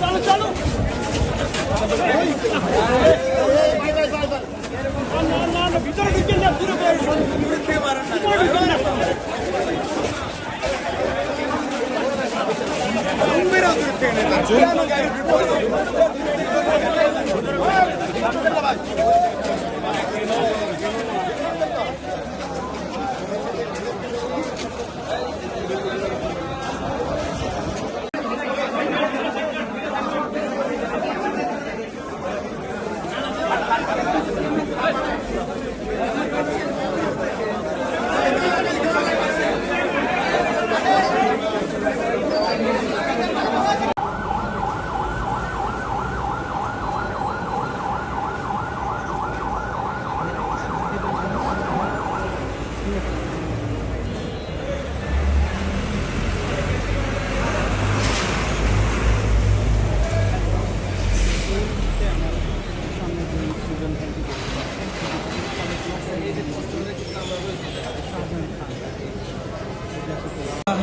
ચાલો ચાલો ভিতরে ঢুকেন না ভিতরে ঢুকেন না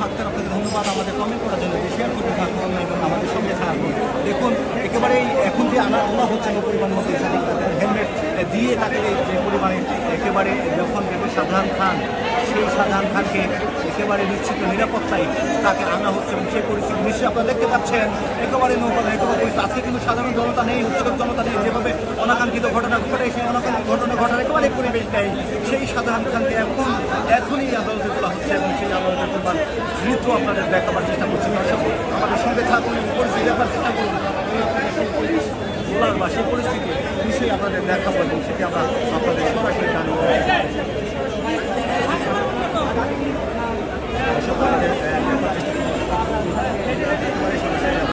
ডাক্তার আপনাকে ধন্যবাদ আমাদের কমেন্ট করার জন্য শেয়ার করতে থাকুন এবং আমাদের সঙ্গে থাকুন দেখুন, একেবারেই এখন যে আনা তোলা হচ্ছে যে পরিমাণ মধ্যে হেলমেট দিয়ে তাকে যে পরিমাণে একেবারে যখন দেখবে সাধারণ খান, সেই সাধারণ খানকে একেবারে নিশ্চিত নিরাপত্তায় তাকে আনা হচ্ছে এবং সেই পরিস্থিতি নিশ্চয়ই আপনারা দেখতে পাচ্ছেন। একেবারে নৌকা, একেবারে আজকে কিন্তু সাধারণ জনতা নেই উচ্চতর জনতা নেই, যেভাবে অনাকাঙ্ক্ষিত ঘটনা ঘটে, সেই অনাকাঙ্ক্ষিত ঘটনা ঘটার একেবারে পরিবেশ নেই। সেই সাধারণ খানকে এখন, এখনই আদালতে তোলা হচ্ছে এবং দ্রুত আপনাদের দেখাবার চেষ্টা করছি দর্শক আমাদের সঙ্গে থাকুন পরিস্থিতি দেখার চেষ্টা করুন সোলার বা সেই পরিস্থিতি বিষয়ে আপনাদের দেখাবো এবং সেটি আমরা আপনাদের সরাসরি জানিয়ে